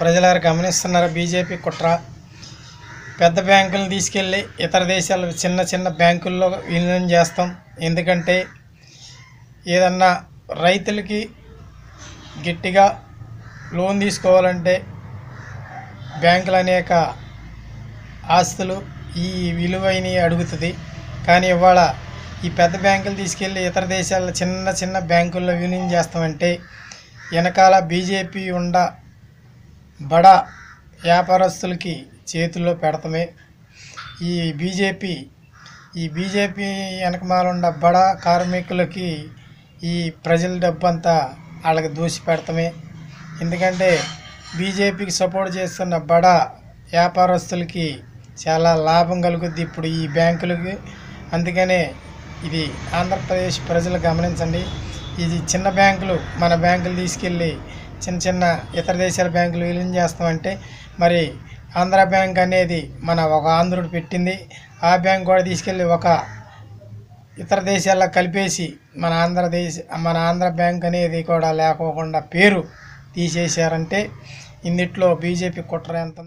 ప్రజలారు గమనిస్తున్నారు? బీజేపీ కుట్ర. పెద్ద బ్యాంకులను తీసుకెళ్ళి ఇతర దేశాల చిన్న చిన్న బ్యాంకుల్లో విలీనం చేస్తాం. ఎందుకంటే ఏదన్నా రైతులకి గట్టిగా లోన్ తీసుకోవాలంటే బ్యాంకులు అనేక ఆస్తులు ఈ విలువైనవి అడుగుతుంది. కానీ ఇవాళ ఈ పెద్ద బ్యాంకులు తీసుకెళ్ళి ఇతర దేశాల చిన్న చిన్న బ్యాంకుల్లో విలీనం చేస్తామంటే వెనకాల బీజేపీ ఉండ బడా వ్యాపారస్తులకి చేతుల్లో పెడతమే. ఈ బీజేపీ ఈ బీజేపీ వెనకమాలున్న బడా కార్మికులకి ఈ ప్రజల డబ్బంతా వాళ్ళకి దూసి పెడతమే. ఎందుకంటే బీజేపీకి సపోర్ట్ చేస్తున్న బడా వ్యాపారస్తులకి చాలా లాభం కలుగుద్ది ఇప్పుడు ఈ బ్యాంకులకి. అందుకనే ఇది ఆంధ్రప్రదేశ్ ప్రజలు గమనించండి. ఇది చిన్న బ్యాంకులు మన బ్యాంకులు తీసుకెళ్ళి చిన్న చిన్న ఇతర దేశాల బ్యాంకులు విలీనం చేస్తామంటే మరి ఆంధ్ర బ్యాంక్ అనేది మన ఒక ఆంధ్రుడు పెట్టింది. ఆ బ్యాంక్ కూడా తీసుకెళ్ళి ఒక ఇతర దేశాల్లో కలిపేసి మన ఆంధ్రదేశ్ మన ఆంధ్ర బ్యాంక్ అనేది కూడా లేకోకుండా పేరు తీసేశారంటే ఇందిట్లో బీజేపీ కుట్ర ఎంత